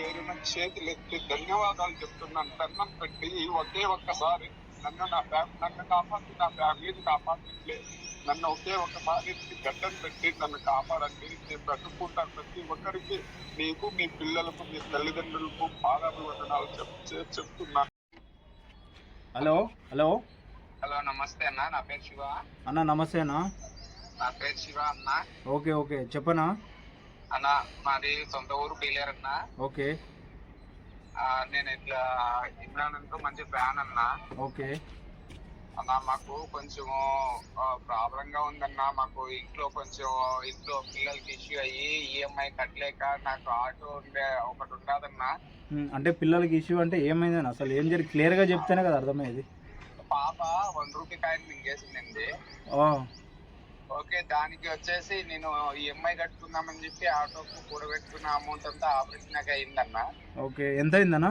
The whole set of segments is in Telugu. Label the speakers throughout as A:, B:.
A: పేరున చేతులెత్తి ధన్యవాదాలు చెప్తున్నాను. దండం పెట్టి ఒకే ఒక్కసారి నన్ను నా ఫ్యామిలీ నన్ను కాపాడి నా ఫ్యామిలీని కాపాడండి నన్ను ఒకే ఒక్కసారి గడ్డం పెట్టి నన్ను కాపాడండి. నేను బ్రతుకుంటాను ప్రతి ఒక్కరికి. మీకు మీ పిల్లలకు మీ తల్లిదండ్రులకు పాదాభివందనాలు చెప్తున్నాను.
B: Hello hello.
A: హలో నమస్తే అన్న. నా పేరు శివ.
B: అన్న నమస్తే అన్న.
A: నా పేరు శివ అన్న.
B: Okay okay. చెప్పనా?
A: అన్న మాది సొంత ఊరు పీలేరు అన్న.
B: ఓకే.
A: నేను ఇట్లా ఇమ్రాన్ అంటూ మంచి ఫ్యాన్ అన్న.
B: ఓకే.
A: అన్న మాకు కొంచెం ప్రాబ్లం గా ఉందన్న. మాకు ఇంట్లో కొంచెం ఇంట్లో పిల్లలకి ఇష్యూ అయ్యి ఈఎంఐ కట్టలేక నాకు ఆటో ఉండే ఒకటి ఉండదన్న.
B: అంటే పిల్లలకి ఇష్యూ అంటే ఏమైందని అసలు ఏం జరిగి క్లియర్గా చెప్తేనే కదా అర్థమయ్యేది.
A: పాప వన్ రూపీ కాయిన్ మింగేసిందండి. ఓకే దానికి వచ్చేసి నేను ఈఎంఐ కట్టుకుందామని చెప్పి ఆటోకు కూడబెట్టుకున్న అమౌంట్ అంతా ఆపరేషన్ అయిందన్న.
B: ఓకే ఎంత అయిందన్న?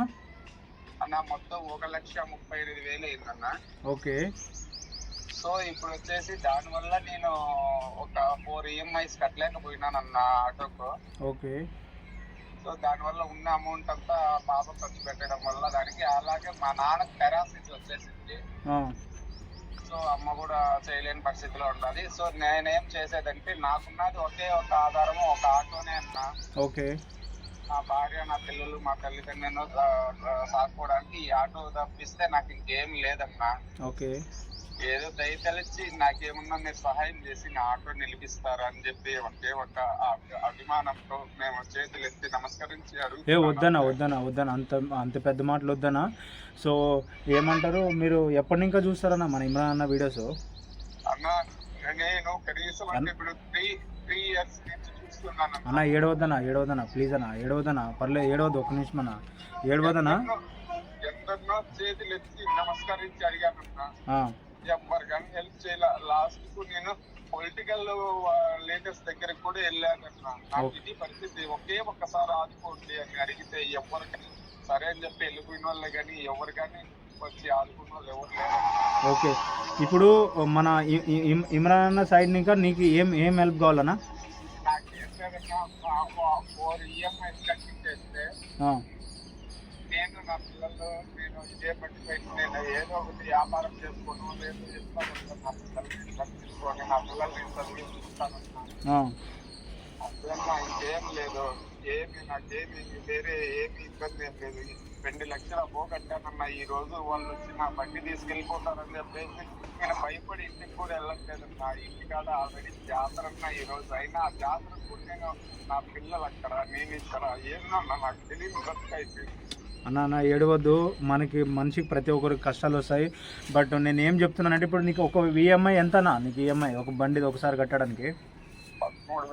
A: అన్న మొత్తం ఒక లక్ష ముప్పై ఎనిమిది వేలు అయిందన్న.
B: ఓకే.
A: సో ఇప్పుడు వచ్చేసి దాని వల్ల నేను ఒక ఫోర్ ఈఎంఐస్ కట్టలేకపోయినానన్న ఆటోకు.
B: ఓకే.
A: సో దాని వల్ల ఉన్న అమౌంట్ అంతా పాప ఖర్చు పెట్టడం వల్ల దానికి అలాగే మా నాన్నకి పెరాసిస్ వచ్చేసింది. సో అమ్మ కూడా చేయలేని పరిస్థితిలో ఉండాలి సో నేనేం చేసేదంటే నాకున్నది ఒకే ఒక ఆధారము ఒక ఆటోనే అన్న.
B: ఓకే.
A: నా భార్య నా పిల్లలు మా తల్లిదండ్రులను సాకోవడానికి ఈ ఆటో తప్పిస్తే నాకు ఇంకేం లేదన్నా.
B: ఓకే.
A: ఏదో దయతలిచి నాకేమన్నా మీరు సహాయం చేసి నా ఆటో నిలిపిస్తారు అని చెప్పి ఒకే ఒక అభి- అభిమానంతో మేము చేతులు ఎత్తి నమస్కరించి
B: ఏ. వద్దనా వద్దనా వద్దనా అంత అంత పెద్ద మాటలు వద్దనా సో ఏమంటారు? మీరు ఎప్పటి ఇంకా చూస్తారన్నా మన ఇమ్రాన్ అన్న వీడియోస్?
A: అన్న నేను కనీసం అంటే ఇప్పుడు త్రీ త్రీ ఇయర్స్ నుంచి అన్న.
B: ఏడవద్దనా ఏడవద్దనా ప్లీజ్ అన్న ఏడవద్దనా పర్లేదు ఏడవద్దు ఒక్క నిమిషం అన్న. ఏడవద్దనా
A: ఎందరినో- చేతులు ఎత్తి నమస్కరించి అడిగానన్నా.
B: ఆ,
A: ఎవ్వరు కానీ హెల్ప్ చేయాల. లాస్ట్కు నేను పొలిటికల్ లీడర్స్ దగ్గరికి కూడా వెళ్ళానన్నా నాకు. ఇది పరిస్థితి. ఒకే ఒక్కసారి ఆదుకోండి అని అడిగితే ఎవరు కానీ సరే అని చెప్పి వెళ్ళిపోయిన వాళ్ళే కానీ ఎవరు కానీ వచ్చి ఆదుకున్న వాళ్ళు ఎవరు లేరు.
B: ఓకే. ఇప్పుడు మన ఇమ్రాన్ అన్న సైడ్ ఇంకా నీకు ఏం ఏం హెల్ప్ కావాలన్నా?
A: నాకు ఏంటంటే ఫోర్ ఈఎంఐస్ కట్టించేస్తే నేను నా పిల్లలు నేను ఇదే పట్టి పెట్టి నేను ఏదో ఒకటి వ్యాపారం చేసుకోను లేదు చేసుకోను నా పిల్లల్ని చదివించుకొని నా పిల్లల్ని చదివించుకుంటానన్నా
B: ఆ,
A: అదేమ్మా ఇంకేం లేదు ఏమి నాకేమి వేరే ఏమి ఇబ్బంది ఏం లేదు. రెండు లక్షల అబ్బో కట్టానన్న ఈ రోజు వాళ్ళు వచ్చి నా బండి తీసుకెళ్ళిపోతారని చెప్పేసి నేను భయపడి ఇంటికి కూడా వెళ్ళట్లేదన్న. ఇంటికాడ ఆల్రెడీ జాతర అన్న ఈ రోజు అయినా ఆ జాతర నేను నా పిల్లలు అక్కడ నేను ఇక్కడ. ఏందన్నా నాకు తెలియని బ్రతుకైతే
B: అన్న అన్న ఏడవద్దు. మనకి మనిషికి ప్రతి ఒక్కరికి కష్టాలు వస్తాయి. బట్ నేను ఏం చెప్తున్నానంటే ఇప్పుడు నీకు ఒక ఈఎంఐ ఎంతనా నీకు ఈఎంఐ ఒక బండిది ఒకసారి కట్టడానికి.
A: అన్న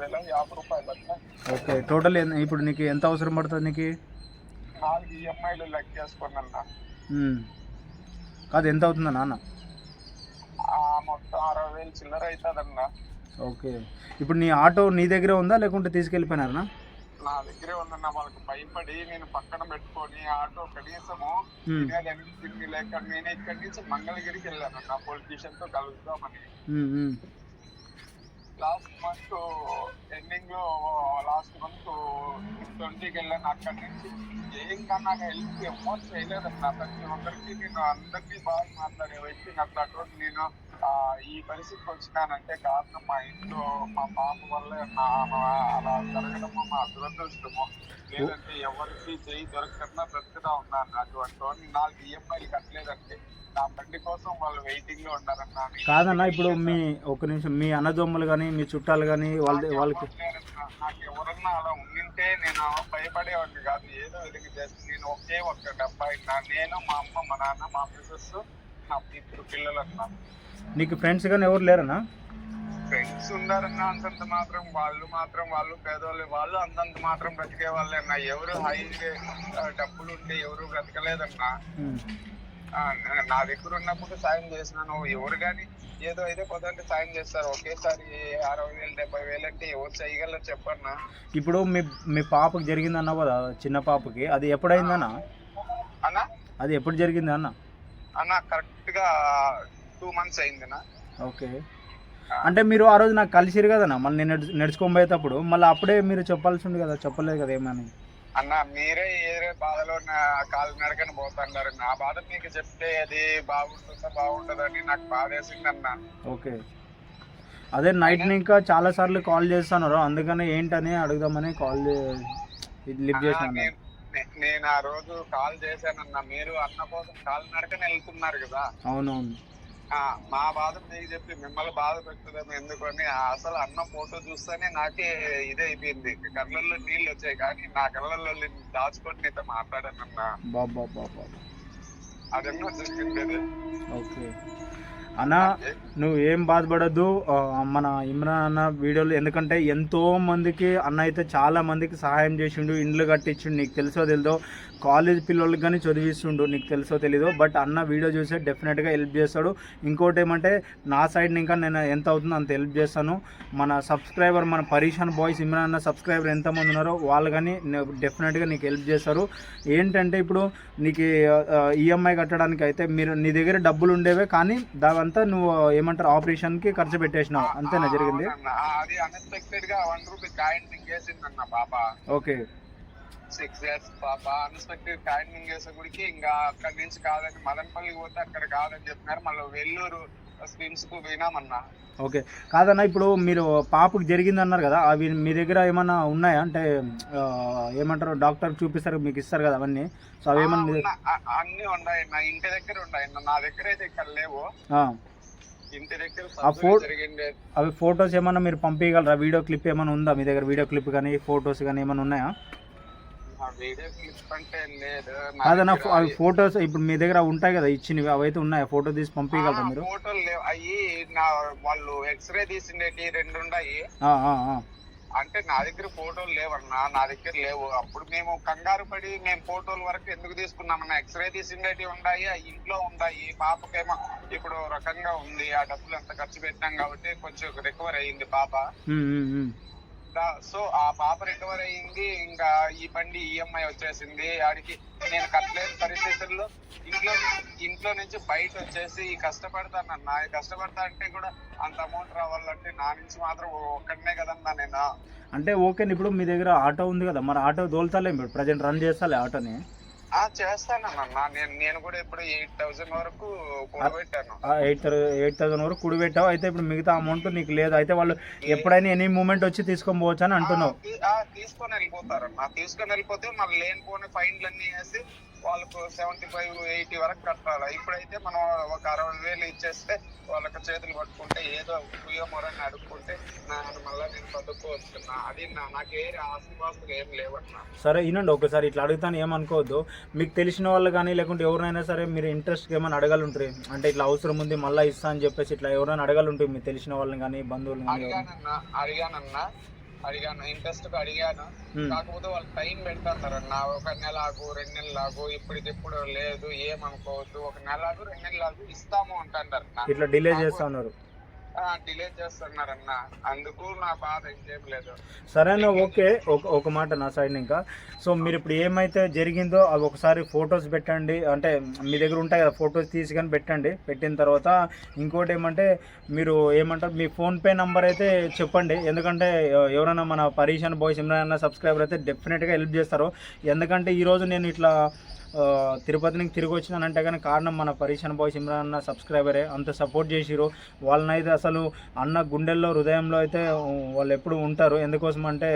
B: ఓకే టోటల్ ఇప్పుడు నీకు ఎంత అవసరం పడుతుంది నీకు? ఉమ్. కాదు ఎంత అవుతుందా నాన్న?
A: అవుతుందన్న.
B: ఓకే. ఇప్పుడు నీ ఆటో నీ దగ్గరే ఉందా? లేకుంటే తీసుకెళ్ళిపోయినారనా?
A: నా దగ్గరే ఉందన్న వాళ్ళకి భయపడి నేను పక్కన పెట్టుకొని ఆటో కనీసము లేక నేను ఇక్కడి నుంచి మంగళగిరికి వెళ్ళాను. నా పొలిటీషియన్తో కలుద్దామని. లాస్ట్ మంత్ ఎండింగ్లో లాస్ట్ మంత్ ట్వంటీకి వెళ్ళాను అక్కడి నుంచి. ఏం కన్నా హెల్ప్ ఎవ్వరు చేయలేదన్న ప్రతి ఒక్కరికి నేను అందరికీ బాగా మాట్లాడే వ్యక్తి నాకు అటువంటి నేను ఈ పరిస్థితికి వచ్చినానంటే కారణం మా ఇంట్లో మా పాప వల్ల నా అలా జరగడము మా దురదృష్టము లేదంటే ఎవరికి చేయి దొరకకుండా బ్రతుకుతా ఉన్నాను. అటువంటి నాకు ఈఎంఐలు కట్టలేదంటే నా బండి కోసం వాళ్ళు వెయిటింగ్లో ఉన్నారన్న
B: కాదన్నా ఇప్పుడు మీ ఒక నిమిషం మీ అన్నదమ్ములు కానీ మీ చుట్టాలు కానీ వాళ్ళ వాళ్ళకి
A: నాకు ఎవరన్నా అలా ఉండింటే నేను భయపడేవాడిని కాదు. ఏదో నేను ఒకే ఒక్క నా నేను మా అమ్మ మా నాన్న మా మిసెస్ నా ఇద్దరు పిల్లలు అన్న.
B: నీకు ఫ్రెండ్స్ కానీ ఎవరు లేరనా
A: ఫ్రెండ్స్ ఉన్నారన్న అంతంత మాత్రం. వాళ్ళు మాత్రం వాళ్ళు పేదవాళ్ళు వాళ్ళు అంతంత మాత్రం బ్రతికే వాళ్ళే అన్న. ఎవరు హై డబ్బులు ఉంటే ఎవరు బ్రతకలేదన్నా. నా దగ్గర ఉన్నప్పుడు సాయం చేసినాను. ఎవరు కానీ ఏదో అయితే కొద్దంటే సాయం చేస్తారు. ఒకేసారి అరవై వేలు డెబ్బై వేలు అంటే ఎవరు చేయగలరు చెప్పన్నా.
B: ఇప్పుడు మీ మీ పాపకి జరిగింది అన్నావు కదా చిన్న పాపకి అది ఎప్పుడైందన్నా?
A: అన్న?
B: అది ఎప్పుడు జరిగింది అన్న
A: అన్న కరెక్ట్గా టూ మంత్స్ అయిందినా
B: ఓకే. అంటే మీరు ఆ రోజు నాకు కలిసిరు కదన్నా మళ్ళీ నేను నడుచు నడుచుకొని పోయేటప్పుడు మళ్ళీ అప్పుడే మీరు చెప్పాల్సి ఉంది కదా చెప్పలేదు కదా ఏమని?
A: అన్న మీరే ఏరే బాధలో నా కాలు నడకని పోతున్నారు నా బాధ మీకు చెప్తే అది బాగుంటుందా బాగుంటుందని నాకు బాధ వేసింది అన్న.
B: ఓకే. అదే నైట్ ఇంకా చాలా సార్లు కాల్ చేస్తున్నారు. అందుకని ఏంటని అడుగుదామని కాల్ లిఫ్ట్ చేసినాను
A: నేను- ఆ రోజు కాల్ చేశానన్న. మీరు అన్న కోసం కాలు నడకని వెళ్తున్నారు కదా.
B: అవునవును.
A: మా బాధ మీకు చెప్పి మిమ్మల్ని బాధ పెట్టుదాం ఎందుకని అసలు అన్న ఫోటో చూస్తేనే నాకే ఇదే అయిపోయింది. కళ్ళల్లో నీళ్ళు వచ్చాయి కానీ నా కళ్ళల్లో దాచుకొని నీతో మాట్లాడానన్న.
B: బాబా బాబా
A: అదెన్నో చూసింది
B: ఓకే. అన్న నువ్వు ఏం బాధపడద్దు. మన ఇమ్రాన్ అన్న వీడియోలు ఎందుకంటే ఎంతో మందికి అన్న అయితే చాలా మందికి సహాయం చేసిండు ఇండ్లు కట్టించిండు నీకు తెలుసో తెలీదో కాలేజ్ పిల్లలకి కానీ చదివిస్తుండు నీకు తెలుసో తెలీదో బట్ అన్న వీడియో చూస్తే డెఫినెట్గా హెల్ప్ చేస్తాడు. ఇంకోటి ఏమంటే నా సైడ్ ఇంకా నేను ఎంత అవుతుందో అంత హెల్ప్ చేస్తాను. మన సబ్స్క్రైబర్ మన పరీషన్ బాయ్స్ ఇమ్రాన్ అన్న సబ్స్క్రైబర్ ఎంతమంది ఉన్నారో వాళ్ళు కానీ డెఫినెట్గా నీకు హెల్ప్ చేస్తారు. ఏంటంటే ఇప్పుడు నీకు ఈఎంఐ కట్టడానికి అయితే మీరు నీ దగ్గర డబ్బులు ఉండేవే కానీ దాని దావంతా నువ్వు ఏమంటారు ఆపరేషన్కి ఖర్చు పెట్టేసినావు. అంతేనా జరిగింది?
A: అది అన్ఎక్స్పెక్టెడ్గా వన్ రూపీ కాయిన్ మింగేసిందన్న పాప.
B: ఓకే.
A: సిక్స్ ఇయర్స్ పాప. అన్ఎక్స్పెక్టెడ్ కాయిన్ మింగేసే గుడికి ఇంకా అక్కడి నుంచి కాదని మదనపల్లికి పోతే అక్కడ కాదని చెప్పినారు. మళ్ళీ వెల్లూరు కు పోయినామన్నా.
B: ఓకే. కాదన్న ఇప్పుడు మీరు పాపకు జరిగింది అన్నారు కదా అవి మీ దగ్గర ఏమన్నా ఉన్నాయా? అంటే ఏమంటారు డాక్టర్ చూపిస్తారు మీకు ఇస్తారు కదా అవన్నీ. సో అవి ఏమన్నా
A: అన్ని ఉన్నాయి నా ఇంటి దగ్గర ఉన్నాయి నా దగ్గర అయితే ఇక్కడ లేవు. ఇంటి దగ్గర
B: ఆ
A: surgery
B: ఫో-
A: జరిగింది
B: అవి ఫొటోస్ ఏమన్నా మీరు పంపించగలరా వీడియో క్లిప్ ఏమైనా ఉందా మీ దగ్గర? వీడియో క్లిప్ కానీ ఫొటోస్ కానీ ఏమైనా ఉన్నాయా?
A: ఆ వీడియో క్లిప్ అంటే లేదు నా
B: కాదన్న
A: దగ్గర
B: అవి ఫొటోస్ ఇప్పుడు మీ దగ్గర ఉంటాయి కదా ఇచ్చినవి అవి అయితే ఉన్నాయా ఫోటో తీసి పంపించగలరా మీరు?
A: ఫోటోలు లేవు. అయ్యి నా వాళ్ళు ఎక్స్రే తీసిండేటి రెండు ఉన్నాయి
B: ఆ, ఆ, ఆ.
A: అంటే నా దగ్గర ఫోటోలు లేవన్నా నా దగ్గర లేవు. అప్పుడు మేము కంగారు పడి మేము ఫోటోల వరకు ఎందుకు తీసుకున్నామన్నా ఎక్స్రే తీసిండేటి ఉన్నాయి ఆ ఇంట్లో ఉన్నాయి పాపకేమో ఇప్పుడు రకంగా ఉంది ఆ డబ్బులు ఎంత ఖర్చు పెట్టాం కాబట్టి కొంచెం రికవర్ అయ్యింది పాప. సో ఆ పాప రికవర్ అయ్యింది. ఇంకా ఈ బండి ఈఎంఐ వచ్చేసింది. ఆడికి నేను కట్టలేని పరిస్థితుల్లో ఇంట్లో ఇంట్లో నుంచి బయట వచ్చేసి కష్టపడతానన్న కష్టపడతా అంటే కూడా అంత అమౌంట్ రావాలంటే నా నుంచి మాత్రం ఒక్కడనే కదన్నా నేను.
B: అంటే ఓకే ఇప్పుడు మీ దగ్గర ఆటో ఉంది కదా. మరి ఆటో తోలుతాలే ఇప్పుడు? ప్రజెంట్ రన్ చేస్తాలే ఆటోని.
A: చేస్తానన్నా నేను నేను కూడా ఇప్పుడు ఎయిట్ థౌసండ్ వరకు కూడబెట్టాను.
B: ఎయిట్ ఎయిట్ థౌసండ్ వరకు కుడి పెట్టావు అయితే ఇప్పుడు మిగతా అమౌంట్ నీకు లేదు. అయితే వాళ్ళు ఎప్పుడైనా ఎనీ మూమెంట్ వచ్చి తీసుకొని పోవచ్చు అని అంటున్నావు.
A: తీసుకొని వెళ్ళిపోతారు తీసుకొని వెళ్ళిపోతే మళ్ళీ లేనిపోని ఫైన్లు అన్ని వేసి వాళ్ళకు సెవెంటీ ఫైవ్ ఎయిటీ వరకు కట్టాలి? ఇప్పుడైతే మనం ఒక అరవై వేలు ఇచ్చేస్తే వాళ్ళకి చేతులు పట్టుకుంటే ఏదో ఉపయోగమని అడుక్కుంటే నేను మళ్ళీ నేను బతుకోవచ్చున్నా అది నాకు ఏ ఆస్తి పాస్తులు ఏం లేవన్నా.
B: సరే వినండి ఒకసారి ఇట్లా అడుగుతాను ఏమనుకోవద్దు. మీకు తెలిసిన వాళ్ళు కానీ లేకుంటే ఎవరైనా సరే మీరు ఇంట్రెస్ట్ ఏమైనా అడగాలంటారు అంటే ఇట్లా అవసరం ఉంది మళ్ళీ ఇస్తా అని చెప్పేసి ఇట్లా ఎవరైనా అడగాలంటారు మీకు తెలిసిన వాళ్ళని కానీ బంధువులు కానీ
A: అడిగానన్నా అడిగాను ఇంట్రెస్ట్ అడిగాను.
B: ఉమ్.
A: కాకపోతే వాళ్ళు టైం పెడతారన్న ఒక నెల ఆగు రెండు నెలలు ఆగు ఇప్పటికిప్పుడు లేదు ఏమనుకోవద్దు ఒక నెల ఆగు రెండు నెలలు ఆగు ఇస్తాము అంటారన్న
B: ఇట్లా డిలే చేస్తా ఉన్నారు.
A: డిలే చేస్తున్నారన్న. అందుకు నా బాధ ఇంకేం లేదు.
B: సరేనా ఓకే. ఒక మాట నా సైడ్ ఇంకా. సో మీరు ఇప్పుడు ఏమైతే జరిగిందో అవి ఒకసారి ఫొటోస్ పెట్టండి. అంటే మీ దగ్గర ఉంటాయి కదా ఫొటోస్ తీసుకొని పెట్టండి. పెట్టిన తర్వాత ఇంకోటి ఏమంటే మీరు ఏమంటారు మీ ఫోన్పే నంబర్ అయితే చెప్పండి. ఎందుకంటే ఎవరైనా మన పరీషన్ బాయ్స్ ఏమైనా సబ్స్క్రైబర్ అయితే డెఫినెట్గా హెల్ప్ చేస్తారు. ఎందుకంటే ఈరోజు నేను ఇట్లా తిరుపతి నుంచి తిరిగి వచ్చినానంటే కానీ కారణం మన పరీషన్ బాయ్స్ ఇమ్రాన్ అన్న సబ్స్క్రైబరే. అంత సపోర్ట్ చేసిరు వాళ్ళనైతే అసలు అన్న గుండెల్లో హృదయంలో అయితే వాళ్ళు ఎప్పుడు ఉంటారు. ఎందుకోసం అంటే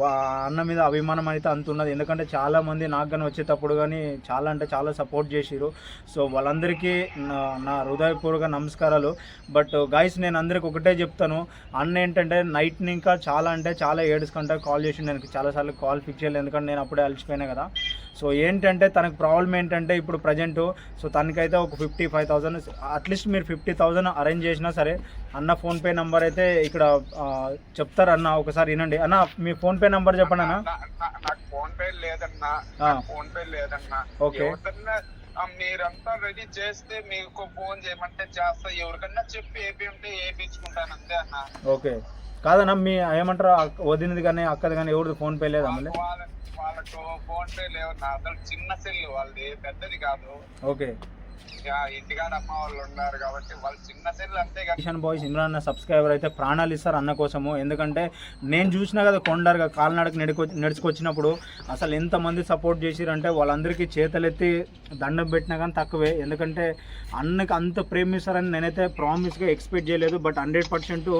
B: వా అన్న మీద అభిమానం అయితే అంత ఉన్నది. ఎందుకంటే చాలామంది నాకు కానీ వచ్చేటప్పుడు కానీ చాలా అంటే చాలా సపోర్ట్ చేసిరు సో వాళ్ళందరికీ నా నా హృదయపూర్వక నమస్కారాలు. బట్ గాయస్ నేను అందరికి ఒకటే చెప్తాను. అన్న ఏంటంటే నైట్ ఇంకా చాలా అంటే చాలా ఏడుచుకుంటా కాల్ చేసి నేను చాలాసార్లు కాల్ ఫిక్స్ చేయలేదు. ఎందుకంటే నేను అప్పుడే అలసిపోయినా కదా. సో ఏంటంటే తనకు ప్రాబ్లం ఏంటంటే ఇప్పుడు ప్రజెంట్ సో తనకైతే ఒక fifty five thousand at least మీరు ఫిఫ్టీ థౌసండ్ అరేంజ్ చేసినా సరే అన్న ఫోన్పే నంబర్ అయితే ఇక్కడ చెప్తారు అన్న ఒకసారి వినండి. అన్న మీ ఫోన్పే నంబర్ చెప్పండి అన్న.
A: నా- నా- నాకు ఫోన్ పే లేదన్నా
B: ఆ.
A: నాకు ఫోన్ పే లేదన్నా
B: ఓకే.
A: మీరంతా రెడీ చేస్తే మీకు ఫోన్ చేయమంటే చేస్తా. ఎవరికన్నా చెప్పి ఏపీ ఉంటే ఏపించుకుంటాను అంతే అన్న.
B: ఓకే. కాదన్న మీ ఏమంటారు వదినది కానీ అక్కది కానీ ఎవరిది ఫోన్పే లేదా మళ్ళీ?
A: వాళ్ళ వాళ్ళకు ఫోన్ పే లేవన్నా అసలు చిన్న సెల్ వాళ్ళది పెద్దది కాదు.
B: ఓకే.
A: ఆ, ఇంటికాడ అమ్మ వాళ్ళు ఉన్నారు కాబట్టి వాళ్ళు చిన్న సెల్ అంతే కదా.
B: కిషన్ బాయ్స్ ఇమ్రాన్ సబ్స్క్రైబర్ అయితే ప్రాణాలు ఇస్తారు అన్న కోసము. ఎందుకంటే నేను చూసినా కదా కొండరుగా కాలినడక నడుకొ నడుచుకొచ్చినప్పుడు అసలు ఎంతమంది సపోర్ట్ చేసిరంటే వాళ్ళందరికీ చేతులెత్తి దండం పెట్టినా కానీ తక్కువే. ఎందుకంటే అన్నకి అంత ప్రేమిస్తారని నేనైతే ప్రామిస్గా ఎక్స్పెక్ట్ చేయలేదు. బట్ హండ్రెడ్ పర్సెంట్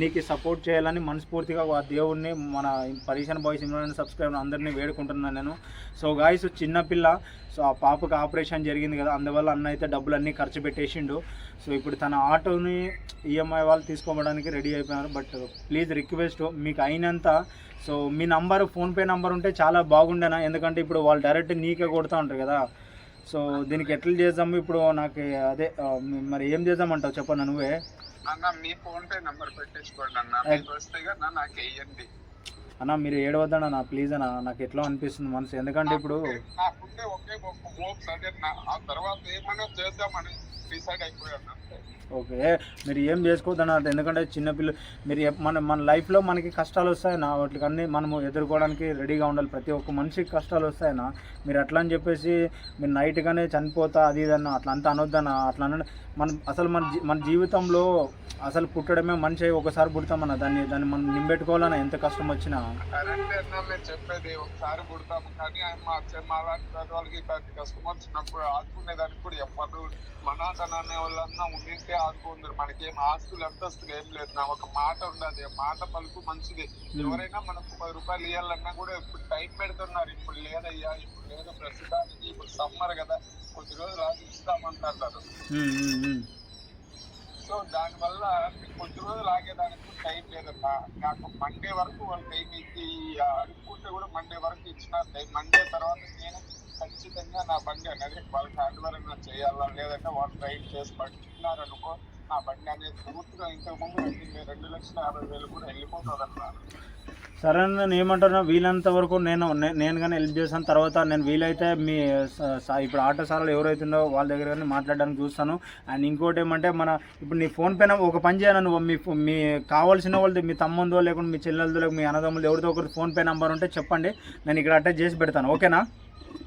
B: నీకు సపోర్ట్ చేయాలని మనస్ఫూర్తిగా ఆ దేవుడిని మన పరీషన్ బాయ్స్ ఇమ్రాన్ సబ్స్క్రైబర్ అందరినీ వేడుకుంటున్నాను నేను. సో గాయస్ చిన్నపిల్ల సో ఆ పాపకు ఆపరేషన్ జరిగింది కదా అందువల్ల అన్న అయితే డబ్బులు అన్నీ ఖర్చు పెట్టేసిండు. సో ఇప్పుడు తన ఆటోని ఈఎంఐ వాళ్ళు తీసుకోవడానికి రెడీ అయిపోయినారు బట్ ప్లీజ్ రిక్వెస్ట్ మీకు అయినంత సో మీ నంబర్ ఫోన్పే నంబర్ ఉంటే చాలా బాగుండేనా? ఎందుకంటే ఇప్పుడు వాళ్ళు డైరెక్ట్ నీకే కొడుతూ ఉంటారు కదా. సో దీనికి ఎట్లా చేద్దాము ఇప్పుడు నాకు అదే మరి ఏం చేద్దామంటావు చెప్పను నువ్వే?
A: అన్న మీ ఫోన్ పే నంబర్ పెట్టేసుకోండి అన్న. మీకు వస్తే కదా నాకు వెయ్యండి
B: అన్న మీరు ఏడవద్దన్న నా ప్లీజ్ అన్న. నాకు ఎట్లా అనిపిస్తుంది మనసు? ఎందుకంటే ఇప్పుడు
A: నాకుంటే ఒకే ఒక హోప్స్ అదే నా ఆ తర్వాత ఏమైనా చేద్దామని
B: ఓకే. మీరు ఏం చేసుకోవద్దన్న ఎందుకంటే చిన్నపిల్ల మీరు మన మన లైఫ్లో మనకి కష్టాలు వస్తాయన్నా వాటికన్నీ మనము ఎదుర్కోవడానికి రెడీగా ఉండాలి. ప్రతి ఒక్క మనిషికి కష్టాలు వస్తాయన్నా. మీరు అట్లా అని చెప్పేసి మీరు నైట్గానే చనిపోతా అది ఇది అన్న అట్లా అంతా అనొద్దన్న అట్లా అన మనం అసలు మన మన జీవితంలో అసలు పుట్టడమే మనిషి ఒకసారి పుడతామన్న దాన్ని దాన్ని మనం నింబెట్టుకోవాలన్నా ఎంత కష్టం వచ్చినా.
A: చెప్పేది ఒకసారి పుడతాము. కానీ మా మా లాంటి కష్టం వచ్చినప్పుడు ఆదుకునేదానికి కూడా ఎవ్వరు మనాతన అనే వాళ్ళన్నా ఉండింటే ఆదుకుందరు మనకి ఏం ఆస్తులు అంతస్తులు ఏం లేదు. నా ఒక మాట ఉండదు మాట పలుకు మంచిది. ఎవరైనా మనకు పది రూపాయలు ఇవ్వాలన్నా కూడా ఇప్పుడు టైం పెడుతున్నారు. ఇప్పుడు లేదయ్యా ఇప్పుడు లేదు ప్రస్తుతానికి ఇప్పుడు సమ్మర్ కదా. కొద్ది రోజులు ఆగి ఇస్తామంటారు. సో దానివల్ల కొద్ది రోజులు ఆగేదానికి టైం లేదన్నా నాకు మండే వరకు వాళ్ళు టైం ఇచ్చి అనుకుంటే కూడా మండే వరకు ఇచ్చిన టైం. మండే తర్వాత నేను ఖచ్చితంగా నా బండి అనేది వాళ్ళకి హ్యాండ్ ఓవర్ చేయాలా? లేదంటే వాళ్ళు రైడ్ చేసి పట్టుకున్నారనుకో నా బండి అనేది పూర్తిగా ఇంతకు ముందు వెళ్ళింది రెండు లక్షల యాభై వేలు కూడా వెళ్ళిపోతుంది అన్నారు
B: సరే అన్న, నేను ఏమంటున్నా వీలంత వరకు నేను నేను కానీ హెల్ప్ చేస్తాను తర్వాత నేను వీలైతే మీ ఇప్పుడు ఆటో సార్లు ఎవరైతుందో వాళ్ళ దగ్గర కానీ మాట్లాడడానికి చూస్తాను. అండ్ ఇంకోటి ఏమంటే మన ఇప్పుడు నీ ఫోన్ పైన ఒక పని చేయను నువ్వు. మీ మీ కావాల్సిన వాళ్ళది మీ తమ్ముందో లేకుంటే మీ చెల్లెలతో లేకుండా మీ అన్నదమ్ములు ఎవరితో ఒకరి ఫోన్ పే నెంబర్ ఉంటే చెప్పండి. నేను ఇక్కడ అటాచ్ చేసి పెడతాను. ఓకేనా?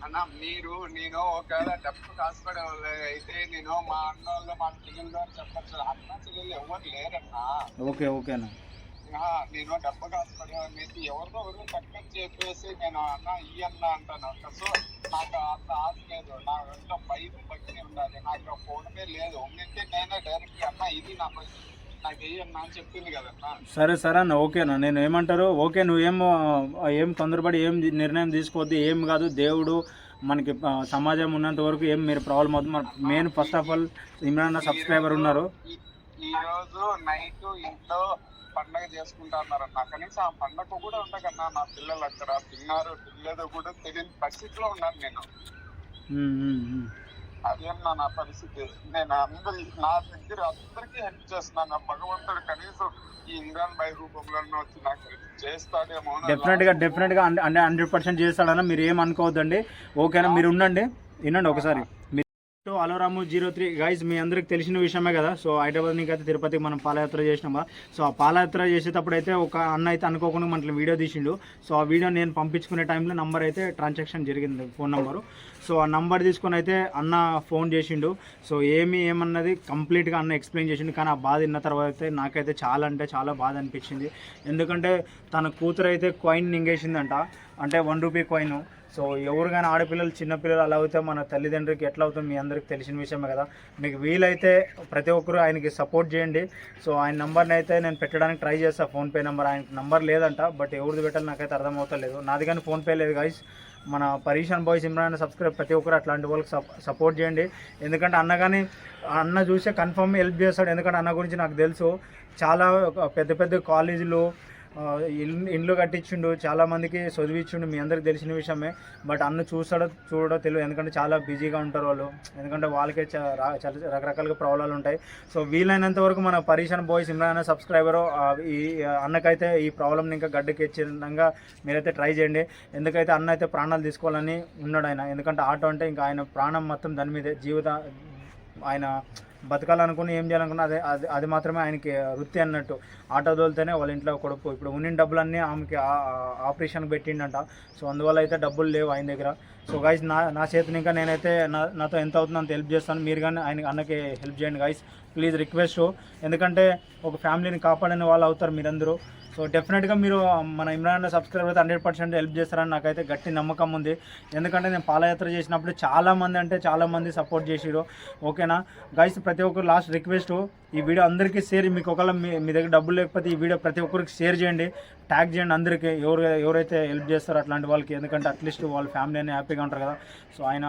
A: అన్న మీరు నేను ఒకవేళ డబ్బు కాసుపడే వాళ్ళు అయితే నేను మా అన్న వాళ్ళు మా చెల్లెళ్ళు అని చెప్పచ్చు. అన్న చెల్లెళ్ళు ఎవరు లేరన్నా?
B: ఓకే ఓకేనా
A: ఆ, నేను డబ్బు కాసుపడే మీకు ఎవరిదో ఎవరు పక్కన చెప్పేసి నేను అన్న ఈ అన్న అంటాను. అంట సో నాకు అంత ఆశ లేదు. నా వెంట భయం భక్తి ఉండాలి. నాకు ఫోన్ పే లేదు. ఉండింటే నేనే డైరెక్ట్ అన్న ఇది నాకు
B: సరే సరే అన్న ఓకేనా? నేను ఏమంటారు? ఓకే నువ్వేం ఏం తొందరపడి ఏం నిర్ణయం తీసుకోవద్దు ఏం కాదు దేవుడు మనకి సమాజం ఉన్నంత వరకు ఏం మీరు ప్రాబ్లం అవుతుంది మన main first of all Imran subscriber ఉన్నారు.
A: ఈ- ఈ రోజు నైట్ ఇంట్లో పండగ చేసుకుంటున్నారన్న కనీసం ఆ పండగ కూడా ఉండకన్నా నా పిల్లలు అక్కడ తిన్నారు తినలేదో కూడా తెలియని పరిస్థితిలో ఉన్నాను నేను. అదేమన్నా నా పరిస్థితి? నేను అందరి నా దగ్గర అందరికీ హెల్ప్ చేస్తున్నాను. భగవంతుడు కనీసం ఈ ఇమ్రాన్ బై రూపంలో వచ్చి నాకు చేస్తాడేమో అని
B: డెఫినెట్గా డెఫినెట్గా అంటే అంటే హండ్రెడ్ పర్సెంట్ చేస్తాడన్న మీరు ఏం అనుకోవద్దండి. ఓకేనా మీరు ఉండండి. వినండి ఒకసారి. టు సో అలోరాము జీరో త్రీ. గైజ్ మీ అందరికి తెలిసిన విషయమే కదా. సో హైదరాబాద్ నుంచి అయితే తిరుపతికి మనం పాదయాత్ర చేసినామా? సో ఆ పాదయాత్ర చేసేటప్పుడు అయితే ఒక అన్న అయితే అనుకోకుండా మనకి వీడియో తీసిండు. సో ఆ వీడియో నేను పంపించుకునే టైంలో నంబర్ అయితే ట్రాన్సాక్షన్ జరిగింది ఫోన్ నంబరు. సో ఆ నంబర్ తీసుకొని అయితే అన్న ఫోన్ చేసిండు. సో ఏమి ఏమన్నది కంప్లీట్గా అన్న ఎక్స్ప్లెయిన్ చేసిండు. కానీ ఆ బాధ విన్న తర్వాత అయితే నాకైతే చాలా అంటే చాలా బాధ అనిపించింది. ఎందుకంటే తన కూతురు అయితే కాయిన్ నింగేసిందంట. అంటే వన్ రూపీ కాయిన్ సో ఎవరికైనా ఆడపిల్లలు చిన్నపిల్లలు అలా అవుతే మన తల్లిదండ్రులకి ఎట్లా అవుతుంది మీ అందరికి తెలిసిన విషయమే కదా. మీకు వీలైతే ప్రతి ఒక్కరు ఆయనకి సపోర్ట్ చేయండి. సో ఆయన నెంబర్ని అయితే నేను పెట్టడానికి ట్రై చేస్తాను ఫోన్పే నెంబర్ ఆయన నెంబర్ లేదంట బట్ ఎవరిది పెట్టాలి నాకైతే అర్థమవుతలేదు. నాది కానీ ఫోన్పే లేదు గైస్ మన పరీషన్ బాయ్స్ ఇమ్రాన్ సబ్స్క్రైబ్ ప్రతి ఒక్కరు అట్లాంటి వాళ్ళకి సపోర్ట్ చేయండి. ఎందుకంటే అన్న కానీ అన్న చూసే కన్ఫర్మ్ హెల్ప్ చేస్తాడు. ఎందుకంటే అన్న గురించి నాకు తెలుసు. చాలా పెద్ద పెద్ద కాలేజీలు ఇండ్లు కట్టించిండు చాలా మందికి చదివించిండు మీ అందరికి తెలిసిన విషయమే. బట్ అన్న చూస్తాడో చూడడో తెలియదు. ఎందుకంటే చాలా బిజీగా ఉంటారు వాళ్ళు. ఎందుకంటే వాళ్ళకే చాలా రకరకాలుగా ప్రాబ్లాలు ఉంటాయి. సో వీలైనంత వరకు మన పరీషన్ బాయ్స్ ఇమ్రాన్ సబ్స్క్రైబర్ ఈ అన్నకైతే ఈ ప్రాబ్లమ్ని ఇంకా గడ్డకెచ్చిందంగా మీరైతే ట్రై చేయండి. ఎందుకైతే అన్న అయితే ప్రాణాలు తీసుకోవాలని ఉన్నాడు ఆయన. ఎందుకంటే ఆటో అంటే ఇంకా ఆయన ప్రాణం మొత్తం దాని మీదే జీవిత ఆయన బతకాలనుకుని ఏం చేయాలనుకున్నా అదే అది అది మాత్రమే ఆయనకి వృత్తి అన్నట్టు. ఆటో తోలితేనే వాళ్ళ ఇంట్లో కొడుకు ఇప్పుడు ఉన్న డబ్బులన్నీ ఆమెకి ఆపరేషన్కి పెట్టిండంట. సో అందువల్ల అయితే డబ్బులు లేవు ఆయన దగ్గర. సో గైస్ నా నా చేతిని ఇంకా నేనైతే నా నాతో ఎంత అవుతుందో అంత హెల్ప్ చేస్తాను. మీరు కానీ ఆయన అన్నకి హెల్ప్ చేయండి గైస్ ప్లీజ్ రిక్వెస్ట్ ఎందుకంటే ఒక ఫ్యామిలీని కాపాడని వాళ్ళు అవుతారు మీరందరూ. సో డెఫినెట్గా మీరు మన ఇమ్రాన్ సబ్స్క్రైబర్ అయితే హండ్రెడ్ పర్సెంట్ హెల్ప్ చేస్తారని నాకైతే గట్టి నమ్మకం ఉంది. ఎందుకంటే నేను పాదయాత్ర చేసినప్పుడు చాలామంది అంటే చాలామంది సపోర్ట్ చేసిరు ఓకేనా గైస్ ప్రతి ఒక్కరు లాస్ట్ రిక్వెస్ట్ ఈ వీడియో అందరికీ షేర్ మీకు ఒకవేళ మీ మీ దగ్గర డబ్బులు లేకపోతే ఈ వీడియో ప్రతి ఒక్కరికి షేర్ చేయండి ట్యాగ్ చేయండి అందరికీ. ఎవరు ఎవరైతే హెల్ప్ చేస్తారో అట్లాంటి వాళ్ళకి ఎందుకంటే అట్లీస్ట్ వాళ్ళ ఫ్యామిలీ అని హ్యాపీగా ఉంటారు కదా. సో ఆయన